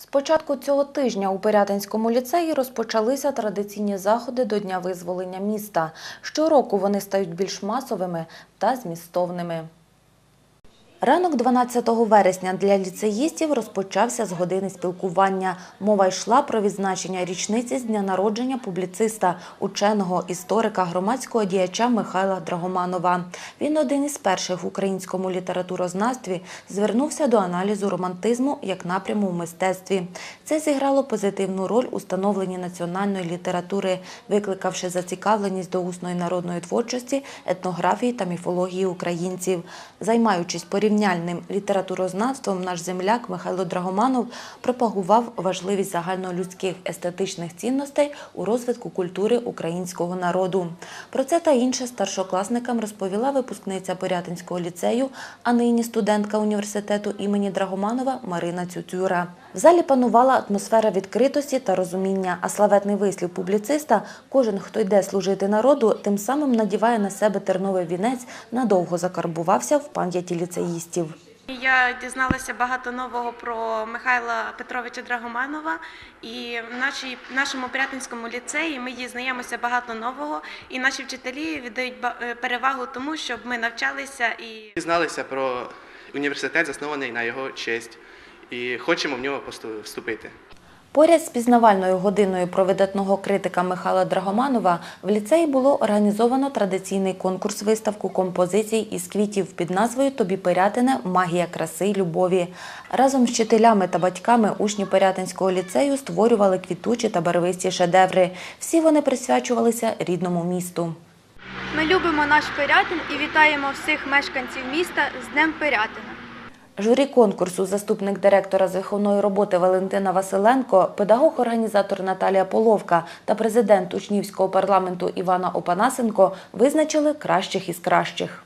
З початку цього тижня у Пирятинському ліцеї розпочалися традиційні заходи до Дня визволення міста. Щороку вони стають більш масовими та змістовними. Ранок 12 вересня для ліцеїстів розпочався з години спілкування. Мова йшла про відзначення річниці з дня народження публіциста, ученого, історика, громадського діяча Михайла Драгоманова. Він один із перших в українському літературознавстві звернувся до аналізу романтизму як напряму в мистецтві. Це зіграло позитивну роль у становленні національної літератури, викликавши зацікавленість до усної народної творчості, етнографії та міфології українців. Займаючись порівняльним літературознавством, наш земляк Михайло Драгоманов пропагував важливість загальнолюдських естетичних цінностей у розвитку культури українського народу. Про це та інше старшокласникам розповіла випускниця Порятинського ліцею, а нині студентка університету імені Драгоманова Марина Цюцюра. В залі панувала атмосфера відкритості та розуміння, а славетний вислів публіциста «Кожен, хто йде служити народу, тим самим надіває на себе терновий вінець, надовго закарбувався в пам'яті ліцеїстів. Я дізналася багато нового про Михайла Петровича Драгоманова, і в нашій нашому Пирятинському ліцеї ми дізнаємося багато нового, і наші вчителі віддають ба- е, перевагу тому, щоб ми навчалися і Дізналися про університет, заснований на його честь, і хочемо в нього вступити. Поряд з пізнавальною годиною про видатного критика Михайла Драгоманова в ліцеї було організовано традиційний конкурс виставку композицій із квітів під назвою Тобі Пирятине Магія краси любові. Разом з вчителями та батьками учні Пирятинського ліцею створювали квітучі та барвисті шедеври. Всі вони присвячувалися рідному місту. Ми любимо наш Пирятин і вітаємо всіх мешканців міста з Днем Пирятина. Журі конкурсу, заступник директора з виховної роботи Валентина Василенко, педагог-організатор Наталія Половка та президент учнівського парламенту Івана Опанасенко визначили кращих із кращих.